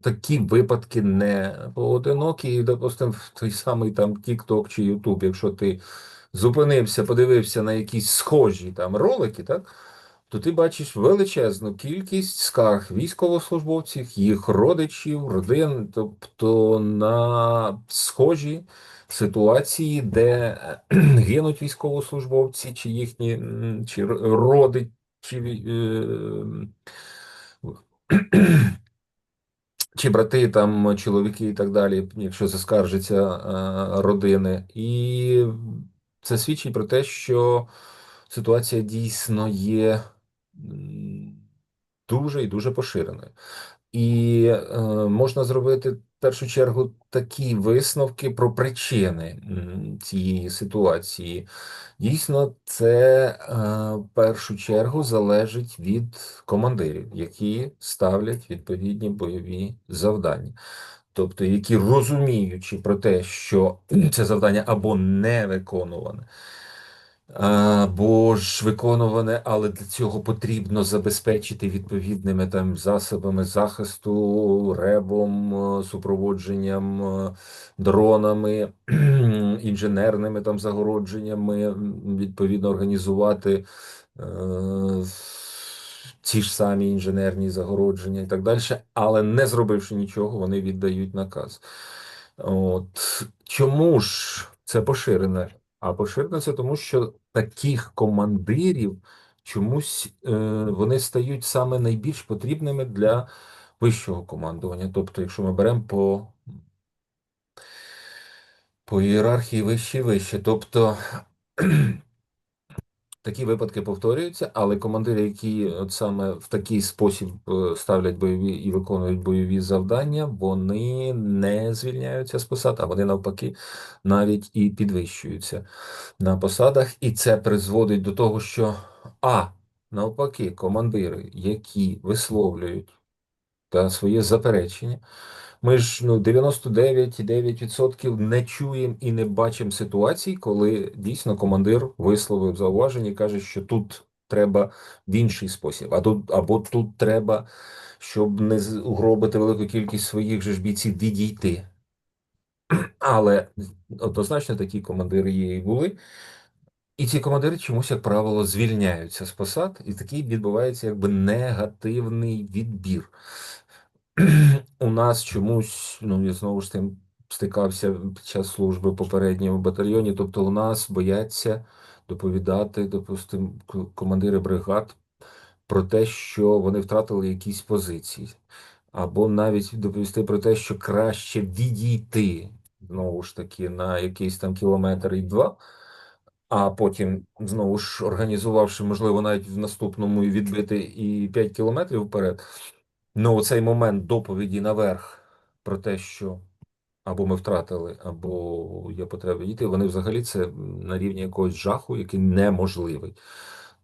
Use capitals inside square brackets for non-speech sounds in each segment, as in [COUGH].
такі випадки не поодинокі, і, допустимо, той самий там TikTok чи YouTube, якщо ти зупинився, подивився на якісь схожі там ролики, так? То ти бачиш величезну кількість скарг військовослужбовців, їх родичів, родин, тобто на схожі ситуації, де е, [CLEARS THROAT] гинуть військовослужбовці, чи їхні чи родичі, е, чи брати, там, чоловіки і так далі, якщо заскаржаться е, родини. І це свідчить про те, що ситуація дійсно є дуже і дуже поширеною. І е, можна зробити першу чергу такі висновки про причини цієї ситуації. Дійсно, це е, в першу чергу залежить від командирів, які ставлять відповідні бойові завдання. Тобто, які розуміючи про те, що [CLEARS THROAT] це завдання або не виконуване, або ж виконуване, але для цього потрібно забезпечити відповідними там засобами захисту, ребом, е, супроводженням, е, дронами, [CLEARS THROAT] інженерними там загородженнями, відповідно організувати е, ці ж самі інженерні загородження і так далі, але не зробивши нічого, вони віддають наказ. От чому ж це поширене? А поширено це тому, що таких командирів чомусь е, вони стають саме найбільш потрібними для вищого командування. Тобто, якщо ми беремо по, по ієрархії вище і вище, тобто такі випадки повторюються, але командири, які от саме в такий спосіб е, ставлять бойові і виконують бойові завдання, вони не звільняються з посад, а вони навпаки навіть і підвищуються на посадах, і це призводить до того, що а навпаки, командири, які висловлюють та своє заперечення. Ми ж ну 99,9% не чуємо і не бачимо ситуацій, коли дійсно командир висловив зауваження і каже, що тут треба в інший спосіб, а тут або тут треба, щоб не угробити велику кількість своїх же ж бійців відійти. Але однозначно такі командири є і були. І ці командири чомусь, як правило, звільняються з посад, і такий відбувається якби негативний відбір. У нас чомусь, ну я знову ж тим стикався під час служби попередньої в батальйоні. Тобто, у нас бояться доповідати, допустимо, командири бригад про те, що вони втратили якісь позиції, або навіть доповісти про те, що краще відійти знову ж таки на якийсь там кілометр і два. А потім знову ж організувавши, можливо, навіть в наступному відбити і 5 кілометрів вперед. Ну, оцей момент доповіді наверх про те, що або ми втратили, або є потреба дійти, вони взагалі це на рівні якогось жаху, який неможливий.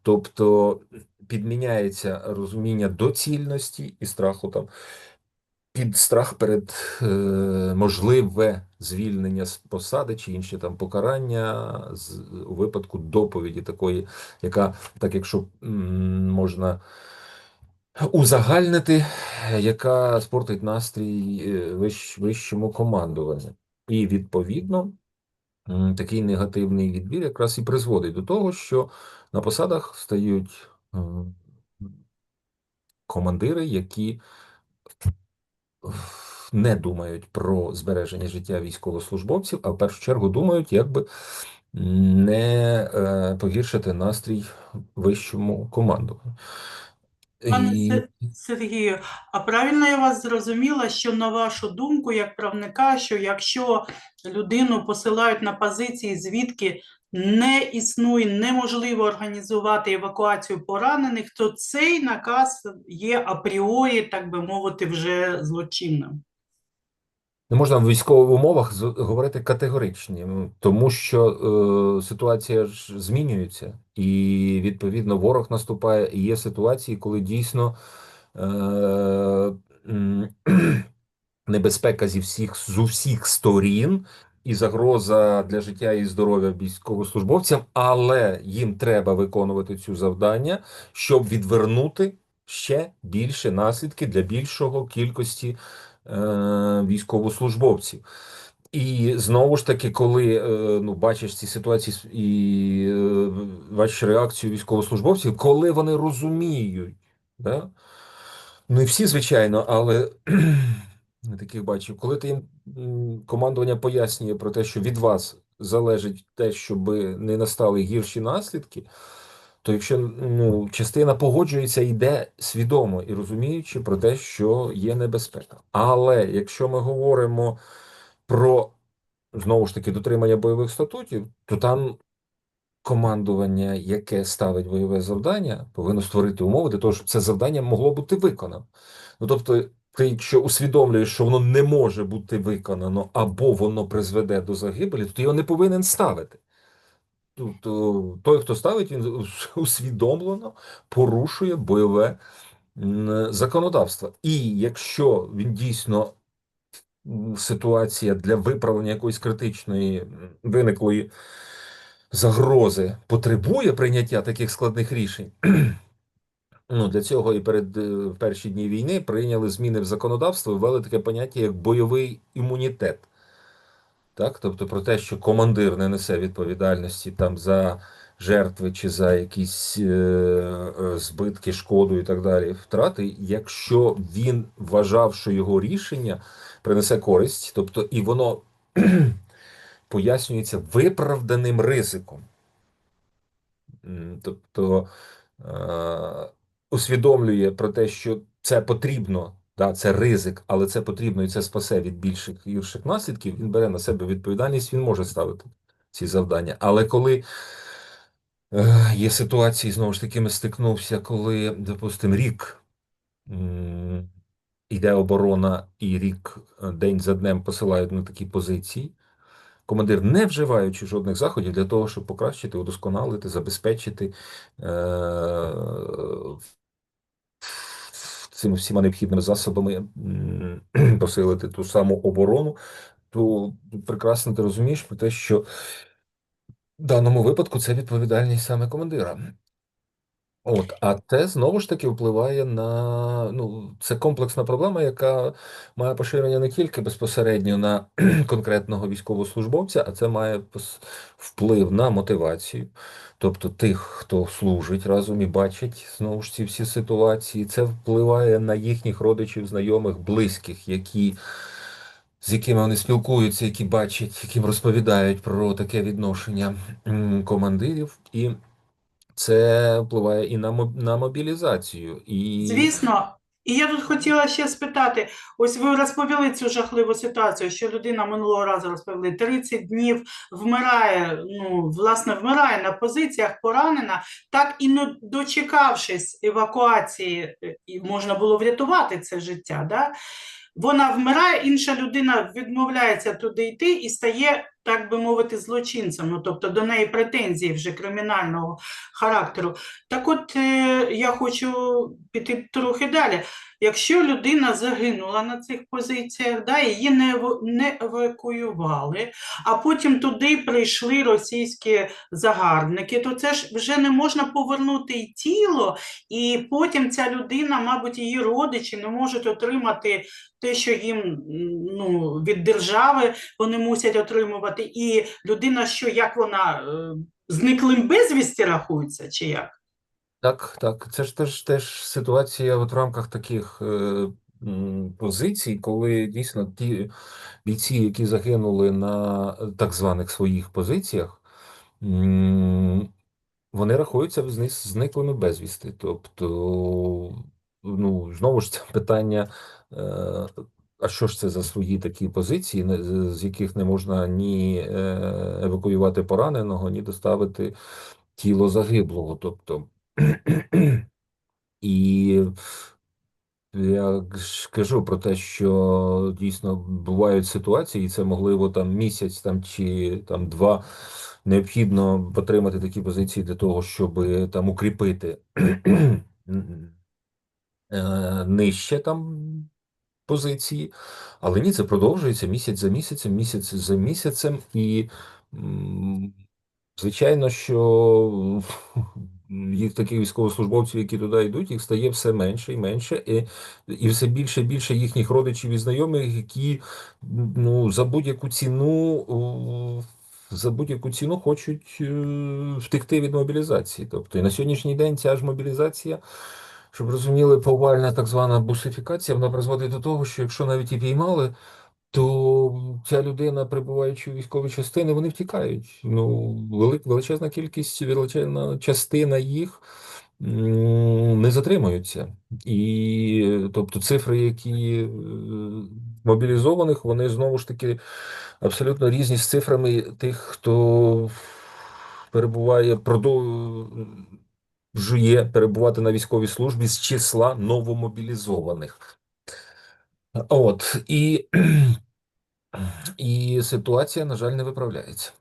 Тобто підміняється розуміння доцільності і страху там під страх перед е, можливе звільнення з посади чи інші там покарання з у випадку доповіді такої, яка так, якщо м, можна узагальнити, яка спортить настрій е, вищ, вищому командуванню. І відповідно такий негативний відбір якраз і призводить до того, що на посадах стають командири, які не думають про збереження життя військовослужбовців, а в першу чергу думають, як би не е, погіршити настрій вищому командуванню. Пане Се- Сергію, а правильно я вас зрозуміла, що на вашу думку, як правника, що якщо людину посилають на позиції, звідки не існує, неможливо організувати евакуацію поранених, то цей наказ є апріорі, так би мовити, вже злочинним. Не можна в військових умовах говорити категоричні, тому що е, ситуація ж змінюється, і відповідно ворог наступає. І є ситуації, коли дійсно е, [CLEARS THROAT] небезпека зі всіх з усіх сторін і загроза для життя і здоров'я військовослужбовцям, але їм треба виконувати цю завдання, щоб відвернути ще більше наслідки для більшого кількості військовослужбовців. І знову ж таки, коли е, ну, бачиш ці ситуації і е, бачиш реакцію військовослужбовців, коли вони розуміють, да? не всі, звичайно, але [CLEARS THROAT] таких бачив, коли ти їм командування пояснює про те, що від вас залежить те, щоб не настали гірші наслідки, то якщо ну, частина погоджується, йде свідомо і розуміючи про те, що є небезпека. Але якщо ми говоримо про знову ж таки дотримання бойових статутів, то там командування, яке ставить бойове завдання, повинно створити умови для того, щоб це завдання могло бути виконано. Ну тобто, ти, якщо усвідомлюєш, що воно не може бути виконано або воно призведе до загибелі, то ти його не повинен ставити. Тобто той, хто ставить, він [LAUGHS] усвідомлено порушує бойове законодавство. І якщо він дійсно ситуація для виправлення якоїсь критичної виниклої загрози потребує прийняття таких складних рішень. [CLEARS THROAT] Ну, для цього і перед е, перші дні війни прийняли зміни в законодавство ввели таке поняття як бойовий імунітет. Так? Тобто про те, що командир не несе відповідальності там за жертви чи за якісь е, е, збитки, шкоду і так далі, втрати, якщо він вважав, що його рішення принесе користь, тобто і воно [CLEARS THROAT] пояснюється виправданим ризиком. Тобто е, усвідомлює про те, що це потрібно, да, це ризик, але це потрібно і це спасе від більших гірших наслідків. Він бере на себе відповідальність, він може ставити ці завдання. Але коли е, є ситуації, знову ж таки, ми стикнувся, коли, допустимо, рік йде оборона, і рік е, день за днем посилають на такі позиції. Командир, не вживаючи жодних заходів для того, щоб покращити, удосконалити, забезпечити е- цими всіма необхідними засобами [CLEARS THROAT] посилити ту саму оборону, то прекрасно ти розумієш про те, що в даному випадку це відповідальність саме командира. От, а це знову ж таки впливає на ну, це комплексна проблема, яка має поширення не тільки безпосередньо на [CLEARS THROAT] конкретного військовослужбовця, а це має вплив на мотивацію, тобто тих, хто служить разом і бачить знову ж ці всі ситуації. Це впливає на їхніх родичів, знайомих, близьких, які. З якими вони спілкуються, які бачать, яким розповідають про таке відношення командирів, і це впливає і на на мобілізацію. І Звісно, і я тут хотіла ще спитати: ось ви розповіли цю жахливу ситуацію, що людина минулого разу розповіли 30 днів вмирає, ну, власне, вмирає на позиціях, поранена, так і не дочекавшись евакуації, е, можна було врятувати це життя. Да? Вона вмирає, інша людина відмовляється туди йти і стає, так би мовити, злочинцем. Ну, тобто до неї претензії вже кримінального характеру. Так от е, я хочу піти трохи далі. Якщо людина загинула на цих позиціях, да, її не, не евакуювали, а потім туди прийшли російські загарбники, то це ж вже не можна повернути і тіло, і потім ця людина, мабуть, її родичі не можуть отримати те, що їм ну, від держави вони мусять отримувати. І людина, що як вона е, зниклим безвісті рахується, чи як? Так, так, це ж теж теж ситуація от в рамках таких е, позицій, коли дійсно ті бійці, які загинули на так званих своїх позиціях, м, вони рахуються зни- зниклими безвісти. Тобто, ну, знову ж це питання, е, а що ж це за свої такі позиції, з яких не можна ні е, евакуювати пораненого, ні доставити тіло загиблого. Тобто, [CLEARS THROAT] і я ж кажу про те, що дійсно бувають ситуації, і це можливо там місяць там чи там два необхідно отримати такі позиції для того, щоб там укріпити [CLEARS THROAT] е, нижче там позиції. Але ні, це продовжується місяць за місяцем, місяць за місяцем, і звичайно, що таких військовослужбовців, які туди йдуть, їх стає все менше і менше, і, і все більше і більше їхніх родичів і знайомих, які ну, за будь-яку ціну. За будь-яку ціну хочуть е, втекти від мобілізації. Тобто і на сьогоднішній день ця ж мобілізація, щоб розуміли, повальна так звана бусифікація, вона призводить до того, що якщо навіть і піймали, то ця людина, прибуваючи у військові частини, вони втікають. Ну, величезна кількість, величезна частина їх не затримуються. І тобто цифри, які е, мобілізованих, вони знову ж таки абсолютно різні з цифрами тих, хто перебуває, продовжує перебувати на військовій службі з числа новомобілізованих. От і, і ситуація, на жаль, не виправляється.